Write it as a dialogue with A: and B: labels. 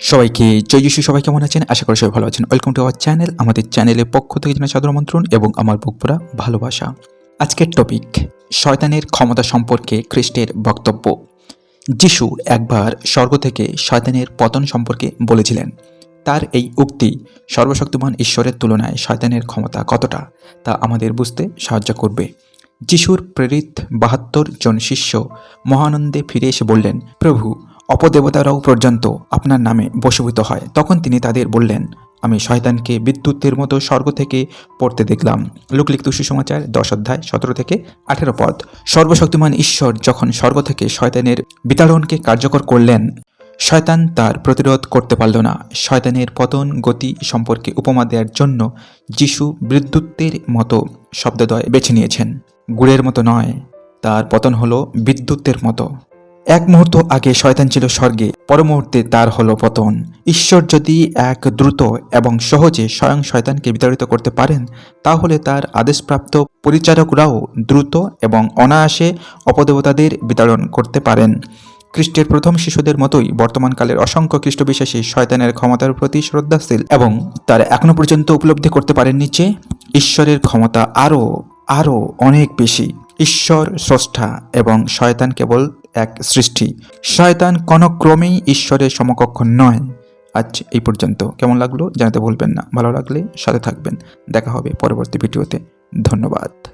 A: সবাইকে জয় যিশু সবাই কেমন আছেন? আশা করি সবাই ভালো আছেন। ওয়েলকাম টু আওয়ার চ্যানেল আমাদের চ্যানেলের পক্ষ থেকে জানাই সাদর আমন্ত্রণ এবং আমার বুকপুরা ভালোবাসা। আজকের টপিক শয়তানের ক্ষমতা সম্পর্কে খ্রিস্টের বক্তব্য। যিশু একবার স্বর্গ থেকে শয়তানের পতন সম্পর্কে বলেছিলেন। তার এই উক্তি সর্বশক্তিমান ঈশ্বরের তুলনায় শয়তানের ক্ষমতা কতটা, তা আমাদের বুঝতে সাহায্য করবে। যিশুর প্রেরিত বাহাত্তর জন শিষ্য মহানন্দে ফিরে এসে বললেন, প্রভু অপদেবতারাও পর্যন্ত আপনার নামে বশীভূত হয়। তখন তিনি তাদের বললেন, আমি শয়তানকে বিদ্যুতের মতো স্বর্গ থেকে পড়তে দেখলাম। লোকলিখিত সুসমাচার দশ অধ্যায় সতেরো থেকে আঠেরো পদ। সর্বশক্তিমান ঈশ্বর যখন স্বর্গ থেকে শয়তানের বিতাড়নকে কার্যকর করলেন, শয়তান তার প্রতিরোধ করতে পারল না। শয়তানের পতন গতি সম্পর্কে উপমা দেওয়ার জন্য যিশু বিদ্যুতের মতো শব্দদয় বেছে নিয়েছেন। গুড়ের মতো নয়, তার পতন হলো বিদ্যুতের মতো। এক মুহূর্ত আগে শয়তান ছিল স্বর্গে, পর মুহূর্তে তার হলো পতন। ঈশ্বর যদি এক দ্রুত এবং সহজে স্বয়ং শয়তানকে বিতাড়িত করতে পারেন, তাহলে তার আদেশপ্রাপ্ত পরিচারকরাও দ্রুত এবং অনায়াসে অপদেবতাদের বিতাড়ন করতে পারেন। খ্রিস্টের প্রথম শিশুদের মতোই বর্তমানকালের অসংখ্য খ্রিস্টবিশ্বাসী শয়তানের ক্ষমতার প্রতি শ্রদ্ধাশীল এবং তারা এখনও পর্যন্ত উপলব্ধি করতে পারেননি যে, ঈশ্বরের ক্ষমতা আরও আরও অনেক বেশি। ঈশ্বর স্রষ্টা এবং শয়তান কেবল এক সৃষ্টি। শয়তান কোনো ক্রমেই ঈশ্বরের সমকক্ষ নয়। আজ এই পর্যন্ত। কেমন লাগল জানাতে ভুলবেন না। ভালো লাগলে সাথে থাকবেন। দেখা হবে পরবর্তী ভিডিওতে। ধন্যবাদ।